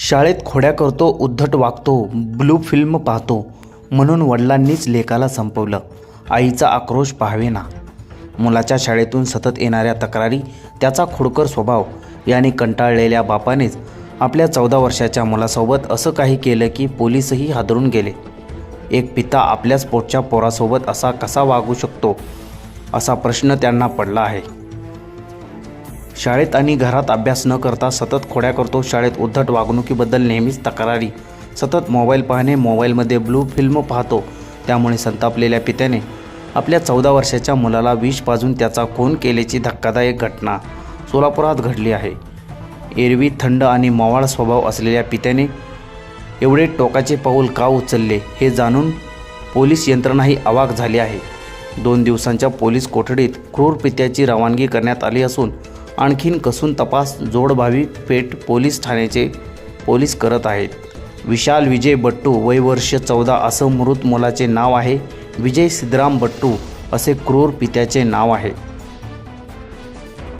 शाळेत खोड्या करतो उद्धट वागतो ब्लू फिल्म पाहतो म्हणून वडिलांनीच लेकाला संपवलं. आईचा आक्रोश पाहावेना. मुलाच्या शाळेतून सतत येणाऱ्या तक्रारी त्याचा खोडकर स्वभाव याने कंटाळलेल्या बापानेच आपल्या चौदा वर्षाच्या मुलासोबत असं काही केलं की पोलीसही हादरून गेले. एक पिता आपल्याच पोटच्या पोरासोबत असा कसा वागू शकतो असा प्रश्न त्यांना पडला आहे. शाळेत आणि घरात अभ्यास न करता सतत खोड्या करतो. शाळेत उद्धट वागणुकीबद्दल नेहमीच तक्रारी. सतत मोबाईल पाहणे मोबाईलमध्ये ब्लू फिल्म पाहतो. त्यामुळे संतापलेल्या पित्याने आपल्या चौदा वर्षाच्या मुलाला विष पाजून त्याचा खून केल्याची धक्कादायक घटना सोलापुरात घडली आहे. एरवी थंड आणि मवाळ स्वभाव असलेल्या पित्याने एवढे टोकाचे पाऊल का उचलले हे जाणून पोलीस यंत्रणाही अवाक झाली आहे. दोन दिवसांच्या पोलीस कोठडीत क्रूर पित्याची रवानगी करण्यात आली असून आणखीन कसून तपास जोडभावी पेठ पोलीस ठाण्याचे पोलीस करत आहेत. विशाल विजय बट्टू वय वर्ष चौदा असं मृत मुलाचे नाव आहे. विजय सिद्धराम बट्टू असे क्रूर पित्याचे नाव आहे.